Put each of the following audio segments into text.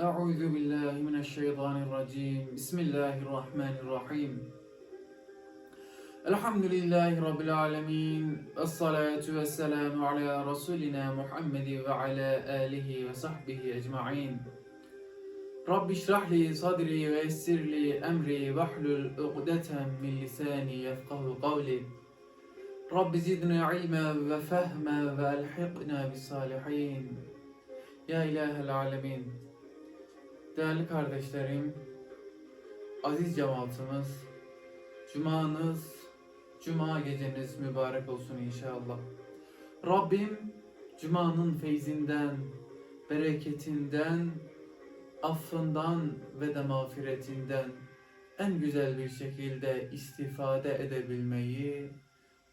أعوذ بالله من الشيطان الرجيم. بسم الله الرحمن الرحيم. الحمد لله رب العالمين الصلاة والسلام على رسولنا محمد وعلى آله وصحبه أجمعين. رب اشرح لي صدري ويسر لي أمري واحلل عقدة من لساني يفقه قولي. رب زدنا علما وفهما وألحقنا بالصالحين. Ya İlahel Alemin Değerli kardeşlerim Aziz cemaatimiz Cumanız Cuma geceniz mübarek olsun inşallah Rabbim Cuma'nın feyzinden Bereketinden Affından ve de mağfiretinden En güzel bir şekilde istifade edebilmeyi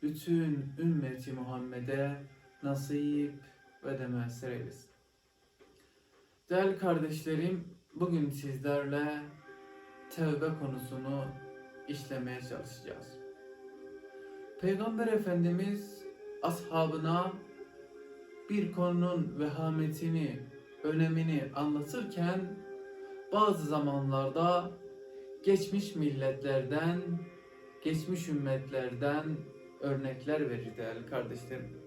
Bütün ümmeti Muhammed'e nasip ve de müessir eylesin. Değerli kardeşlerim, bugün sizlerle tevbe konusunu işlemeye çalışacağız. Peygamber Efendimiz ashabına bir konunun vehametini, önemini anlatırken bazı zamanlarda geçmiş milletlerden, geçmiş ümmetlerden örnekler verir değerli kardeşlerim.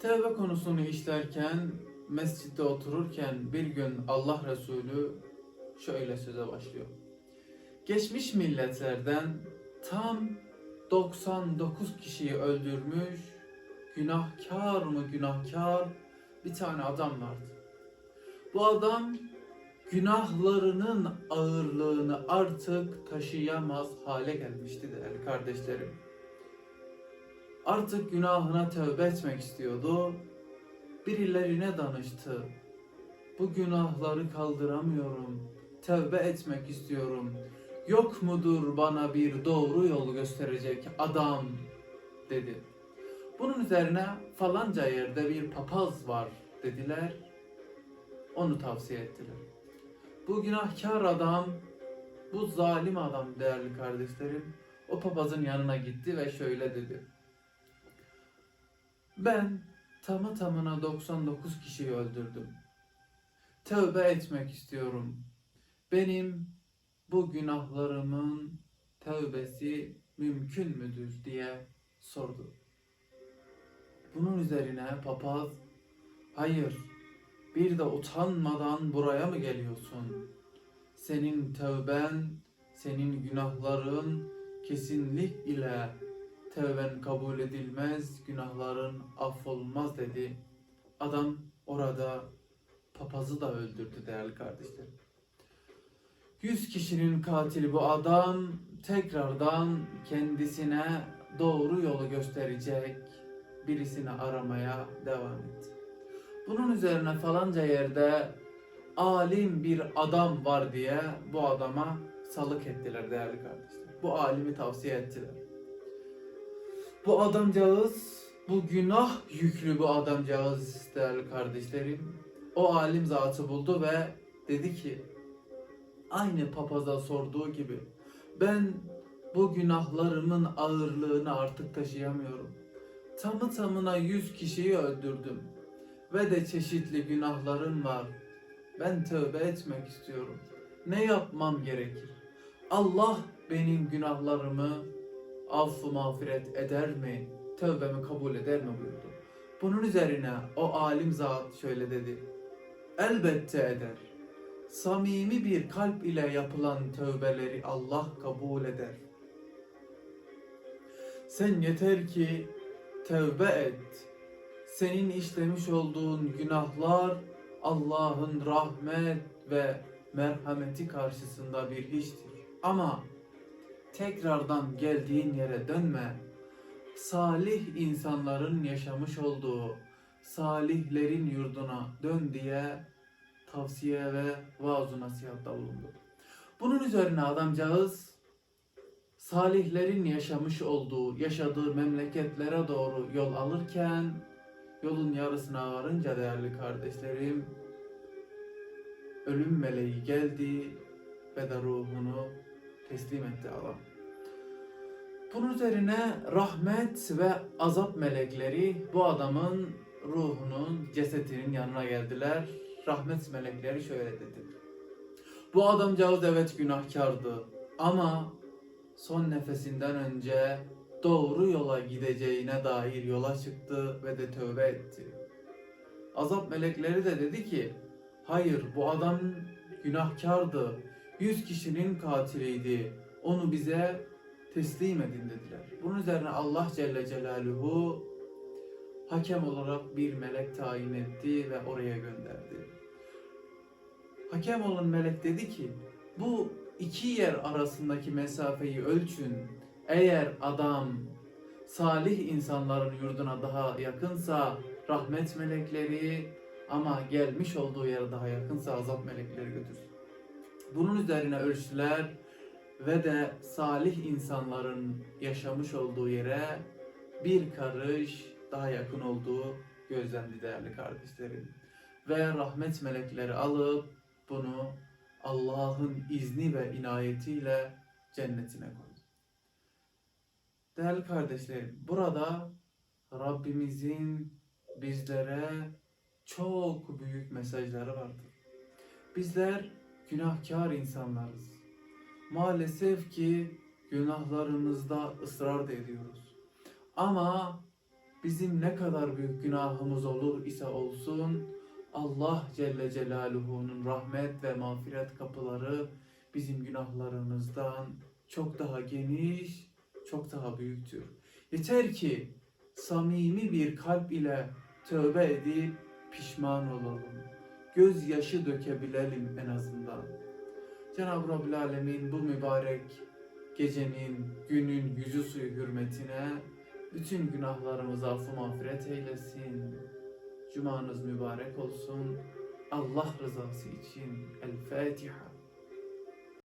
Tevbe konusunu işlerken mescitte otururken bir gün Allah Resulü şöyle söze başlıyor. Geçmiş milletlerden tam 99 kişiyi öldürmüş, günahkar mı günahkar bir tane adam vardı. Bu adam günahlarının ağırlığını artık taşıyamaz hale gelmişti değerli kardeşlerim. Artık günahına tövbe etmek istiyordu birilerine danıştı. Bu günahları kaldıramıyorum. Tevbe etmek istiyorum. Yok mudur bana bir doğru yol gösterecek adam dedi. Bunun üzerine falanca yerde bir papaz var dediler. Onu tavsiye ettiler. Bu günahkar adam, bu zalim adam değerli kardeşlerim, o papazın yanına gitti ve şöyle dedi. Ben tamı tamına 99 kişiyi öldürdüm. Tövbe etmek istiyorum. Benim bu günahlarımın tövbesi mümkün müdür diye sordu. Bunun üzerine papaz, hayır bir de utanmadan buraya mı geliyorsun? Senin tövben, senin günahların kesinlik ile tevben kabul edilmez, günahların affolmaz dedi. Adam orada papazı da öldürdü değerli kardeşlerim. Yüz kişinin katili bu adam tekrardan kendisine doğru yolu gösterecek birisini aramaya devam etti. Bunun üzerine falanca yerde alim bir adam var diye bu adama salık ettiler değerli kardeşler. Bu alimi tavsiye ettiler. Bu adamcağız, bu günah yüklü bu adamcağız değerli kardeşlerim. O alim zatı buldu ve dedi ki aynı papaza sorduğu gibi ben bu günahlarımın ağırlığını artık taşıyamıyorum. Tamı tamına yüz kişiyi öldürdüm ve de çeşitli günahlarım var. Ben tövbe etmek istiyorum. Ne yapmam gerekir? Allah benim günahlarımı affı mağfiret eder mi? Tövbemi kabul eder mi buyurdu. Bunun üzerine o alim zat şöyle dedi. Elbette eder. Samimi bir kalp ile yapılan tövbeleri Allah kabul eder. Sen yeter ki tövbe et. Senin işlemiş olduğun günahlar Allah'ın rahmet ve merhameti karşısında bir hiçtir. Ama tekrardan geldiğin yere dönme. Salih insanların yaşamış olduğu salihlerin yurduna dön diye tavsiye ve vaaz nasihatta bulundu. Bunun üzerine adamcağız salihlerin yaşamış olduğu, yaşadığı memleketlere doğru yol alırken yolun yarısına varınca değerli kardeşlerim ölüm meleği geldi ve de ruhunu teslim etti Allah. Bunun üzerine rahmet ve azap melekleri bu adamın ruhunun cesetinin yanına geldiler rahmet melekleri şöyle dedi. Bu adamcağız evet günahkardı ama son nefesinden önce doğru yola gideceğine dair yola çıktı ve de tövbe etti. Azap melekleri de dedi ki, hayır bu adam günahkardı, yüz kişinin katiliydi, onu bize teslim edin dediler. Bunun üzerine Allah Celle Celaluhu hakem olarak bir melek tayin etti ve oraya gönderdi. Hakem olan melek dedi ki, bu iki yer arasındaki mesafeyi ölçün. Eğer adam salih insanların yurduna daha yakınsa rahmet melekleri ama gelmiş olduğu yere daha yakınsa azap melekleri götürsün. Bunun üzerine ölçtüler ve de salih insanların yaşamış olduğu yere bir karış daha yakın olduğu gözlendi değerli kardeşlerim. Ve rahmet melekleri alıp bunu Allah'ın izni ve inayetiyle cennetine koydu. Değerli kardeşlerim, burada Rabbimizin bizlere çok büyük mesajları vardır. Bizler günahkar insanlarız. Maalesef ki günahlarımızda ısrar da ediyoruz. Ama bizim ne kadar büyük günahımız olur ise olsun Allah Celle Celaluhu'nun rahmet ve mağfiret kapıları bizim günahlarımızdan çok daha geniş, çok daha büyüktür. Yeter ki samimi bir kalp ile tövbe edip pişman olalım. Gözyaşı dökebilelim en azından. Cenab-ı Rabbil Alemin bu mübarek gecenin, günün yüzü suyu hürmetine bütün günahlarımızı affı mağfiret eylesin. Cumanız mübarek olsun. Allah rızası için El Fatiha.